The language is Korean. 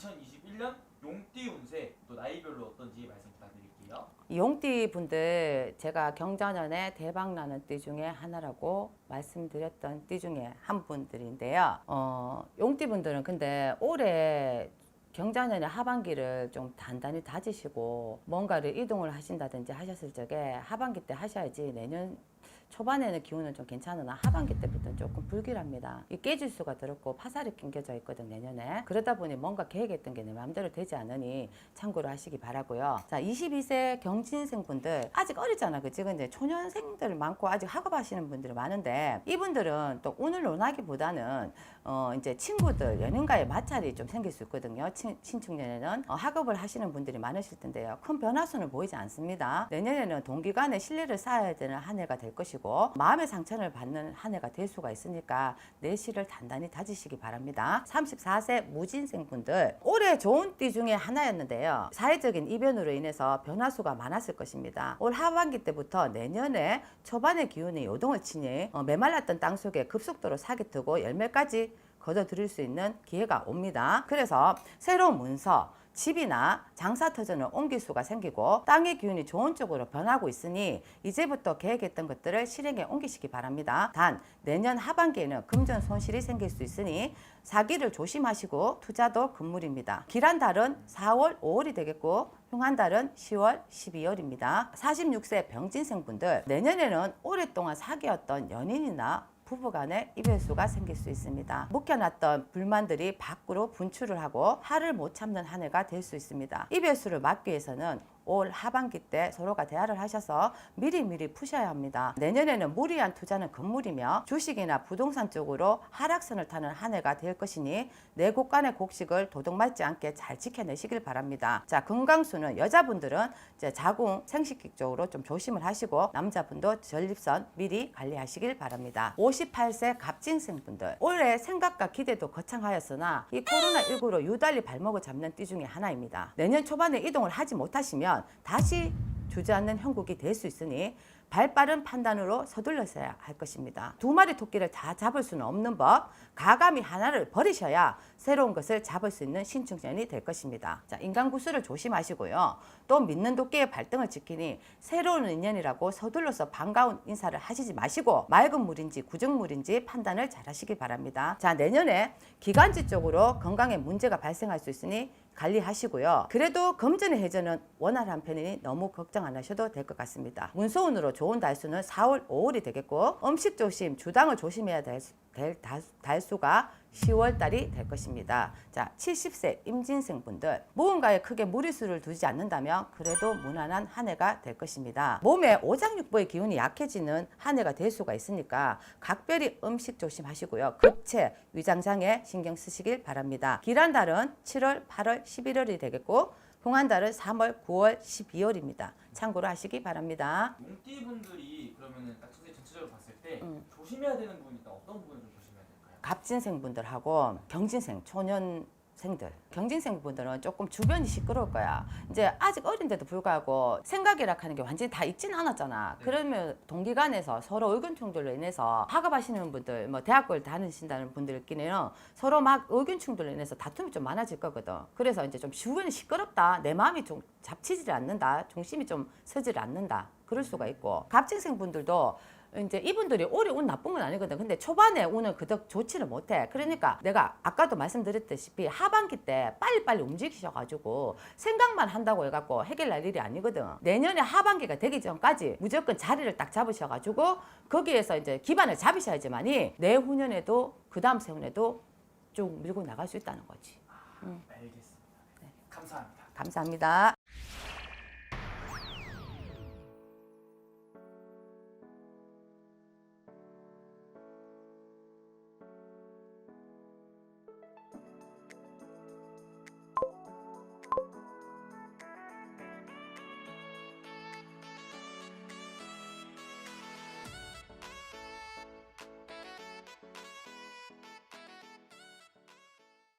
2021년 용띠 운세 또 나이별로 어떤지 말씀 부탁드릴게요. 이 용띠 분들 제가 경자년에 대박 나는 띠 중에 하나라고 말씀드렸던 띠 중에 한 분들인데요. 어, 용띠 분들은 근데 올해 경자년의 하반기를 좀 단단히 다지시고 뭔가를 이동을 하신다든지 하셨을 적에 하반기 때 하셔야지 내년 초반에는 기운은 좀 괜찮으나 하반기 때부터는 조금 불길합니다. 이 깨질 수가 들었고 파살이 낑겨져 있거든 내년에. 그러다 보니 뭔가 계획했던 게 내 마음대로 되지 않으니 참고로 하시기 바라고요. 자, 22세 경진생 분들 아직 어리잖아, 그치? 근데 초년생들 많고 아직 학업하시는 분들이 많은데 이분들은 또 운을 논하기보다는 어 이제 친구들 연인과의 마찰이 좀 생길 수 있거든요. 친, 친축년에는 어, 학업을 하시는 분들이 많으실 텐데요. 큰 변화수는 보이지 않습니다. 내년에는 동기간에 신뢰를 쌓아야 되는 한 해가 될 것이고 마음의 상처를 받는 한 해가 될 수가 있으니까 내실을 단단히 다지시기 바랍니다. 34세 무진생 분들 올해 좋은 띠 중에 하나였는데요. 사회적인 이변으로 인해서 변화수가 많았을 것입니다. 올 하반기 때부터 내년에 초반의 기운이 요동을 치니 어, 메말랐던 땅 속에 급속도로 사기 트고 열매까지 거둬들일 수 있는 기회가 옵니다. 그래서 새로운 문서, 집이나 장사 터전을 옮길 수가 생기고 땅의 기운이 좋은 쪽으로 변하고 있으니 이제부터 계획했던 것들을 실행에 옮기시기 바랍니다. 단 내년 하반기에는 금전 손실이 생길 수 있으니 사기를 조심하시고 투자도 금물입니다. 길한 달은 4월, 5월이 되겠고 흉한 달은 10월, 12월입니다. 46세 병진생분들 내년에는 오랫동안 사귀었던 연인이나 부부 간에 이별수가 생길 수 있습니다. 묵혀놨던 불만들이 밖으로 분출을 하고 화를 못 참는 한 해가 될 수 있습니다. 이별수를 막기 위해서는 올 하반기 때 서로가 대화를 하셔서 미리미리 푸셔야 합니다. 내년에는 무리한 투자는 금물이며 주식이나 부동산 쪽으로 하락선을 타는 한 해가 될 것이니 내 곳간의 곡식을 도둑맞지 않게 잘 지켜내시길 바랍니다. 자, 건강수는 여자분들은 이제 자궁 생식기 쪽으로 좀 조심을 하시고 남자분도 전립선 미리 관리하시길 바랍니다. 58세 갑진생분들 올해 생각과 기대도 거창하였으나 이 코로나19로 유달리 발목을 잡는 띠 중에 하나입니다. 내년 초반에 이동을 하지 못하시면 다시 주저앉는 형국이 될 수 있으니 발빠른 판단으로 서둘러서야 할 것입니다. 두 마리 토끼를 다 잡을 수는 없는 법, 가감히 하나를 버리셔야 새로운 것을 잡을 수 있는 신축년이 될 것입니다. 자, 인간구수를 조심하시고요. 또 믿는 도끼의 발등을 지키니 새로운 인연이라고 서둘러서 반가운 인사를 하시지 마시고 맑은 물인지 구정 물인지 판단을 잘 하시기 바랍니다. 자, 내년에 기관지 쪽으로 건강에 문제가 발생할 수 있으니 관리하시고요. 그래도 금전의 회전은 원활한 편이니 너무 걱정 안 하셔도 될 것 같습니다. 문소운으로 좋은 달수는 4월, 5월이 되겠고 음식 조심, 주당을 조심해야 될, 수- 될 달- 달수가 10월 달이 될 것입니다. 자, 70세 임진생 분들 무언가에 크게 무리수를 두지 않는다면 그래도 무난한 한 해가 될 것입니다. 몸에 오장육부의 기운이 약해지는 한 해가 될 수가 있으니까 각별히 음식 조심하시고요. 급체, 위장장애 신경 쓰시길 바랍니다. 길한 달은 7월, 8월, 11월이 되겠고 흉한 달은 3월, 9월, 12월입니다. 참고로 하시기 바랍니다. 용띠 분들이 그러면은 딱 전체 전체적으로 봤을 때 음. 조심해야 되는 부분이 있다. 어떤 부분을 좀 조심해야 될까요? 갑진생 분들하고 경진생, 초년 생들. 경진생 분들은 조금 주변이 시끄러울 거야. 이제 아직 어린데도 불구하고 생각이라 하는 게 완전히 다 있진 않았잖아. 네. 그러면 동기간에서 서로 의견 충돌로 인해서 학업하시는 분들, 뭐 대학교를 다니신다는 분들끼리는 서로 막 의견 충돌로 인해서 다툼이 좀 많아질 거거든. 그래서 이제 좀 주변이 시끄럽다. 내 마음이 좀 잡치질 않는다. 중심이 좀 서질 않는다. 그럴 수가 있고 갑진생 분들도 이제 이분들이 올해 운 나쁜 건 아니거든. 근데 초반에 운은 그닥 좋지를 못해. 그러니까 내가 아까도 말씀드렸다시피 하반기 때 빨리빨리 움직이셔가지고 생각만 한다고 해갖고 해결날 일이 아니거든. 내년에 하반기가 되기 전까지 무조건 자리를 딱 잡으셔가지고 거기에서 이제 기반을 잡으셔야지만이 내후년에도 그 다음 세훈에도 쭉 밀고 나갈 수 있다는 거지. 알겠습니다. 네. 감사합니다. 감사합니다.